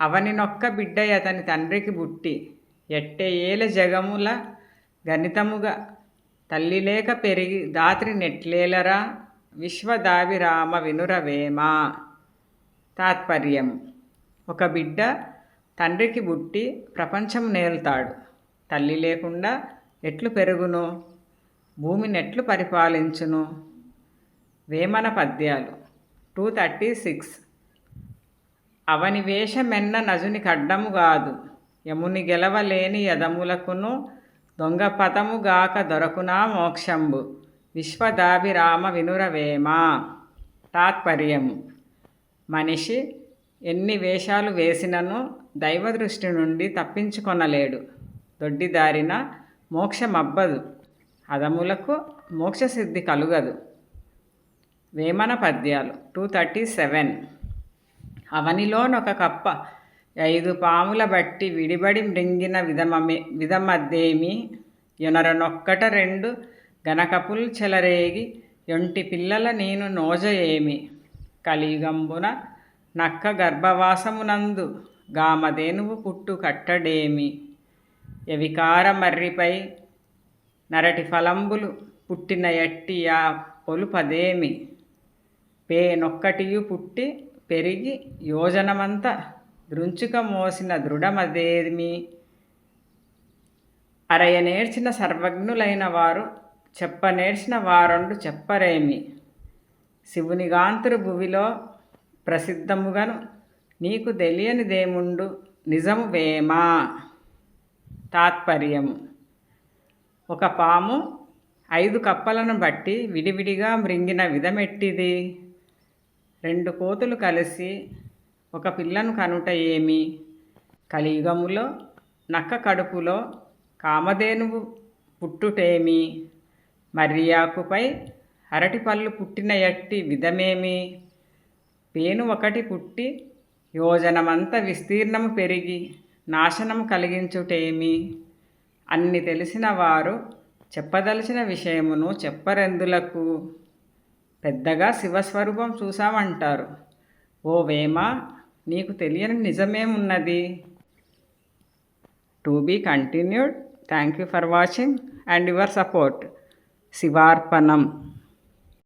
అవనినొక్క బిడ్డ అతని తండ్రికి బుట్టి. ఎట్టే ఏల జగముల గణితముగా తల్లి లేక పెరిగి దాత్రి నెట్లేలరా? విశ్వదావిరామ వినురవేమా తాత్పర్యం ఒక బిడ్డ తండ్రికి బుట్టి ప్రపంచం నేలుతాడు తల్లి లేకుండా ఎట్లు పెరుగును? భూమిని ఎట్లు పరిపాలించును? వేమన పద్యాలు. Two thirty six. అవని వేషమెన్న నజుని ఖడ్డము కాదు యముని గెలవలేని యదములకును దొంగ పదముగాక దొరకునా మోక్షంబు. విశ్వదాభిరామ వినురవేమా తాత్పర్యము. మనిషి ఎన్ని వేషాలు వేసినను దైవ దృష్టి నుండి తప్పించుకొనలేడు. దొడ్డిదారిన మోక్షమబ్బదు. అదములకు మోక్షసిద్ధి కలుగదు. వేమన పద్యాలు. Two thirty seven. అవనిలోనొక కప్ప. ఐదు పాముల బట్టి విడిబడి మృంగిన విధమమే విధమద్దేమి యొనరనొక్కట రెండు గనకపుల్ చెలరేగి యొంటి పిల్లల నేను నోజ ఏమి కలియుగంబున నక్క గర్భవాసమునందు గామధేనువు పుట్టు కట్టడేమి. ఎవికార మర్రిపై నరటి ఫలంబులు పుట్టిన ఎట్టి ఆ పొలుపదేమి. పేనొక్కటియు పుట్టి పెరిగి యోజనమంత దృంచుక మోసిన దృఢమదేమి? అరయ నేర్చిన సర్వజ్ఞులైన వారు చెప్ప నేర్చిన వారండు చెప్పరేమి? శివునిగాంతురు భువిలో ప్రసిద్ధముగను నీకు తెలియనిదేముండు నిజము వేమా? తాత్పర్యము. ఒక పాము ఐదు కప్పలను బట్టి విడివిడిగా మృంగిన విధమెట్టిది? రెండు కోతులు కలిసి ఒక పిల్లను కనుట ఏమి? కలియుగములో నక్క కడుపులో కామధేనువు పుట్టుటేమి? మర్యాకుపై అరటిపళ్ళు పుట్టిన ఎట్టి విధమేమి? పేను ఒకటి పుట్టి యోజనమంత విస్తీర్ణము పెరిగి నాశనం కలిగించుటేమి? అన్ని తెలిసిన వారు చెప్పదలిచిన విషయమును చెప్పరెందులకు? పెద్దగా శివస్వరూపం చూసామంటారు ఓ వేమ నీకు తెలియని నిజమేమున్నది? To be continued. Thank you for watching and your support. శివార్పణం.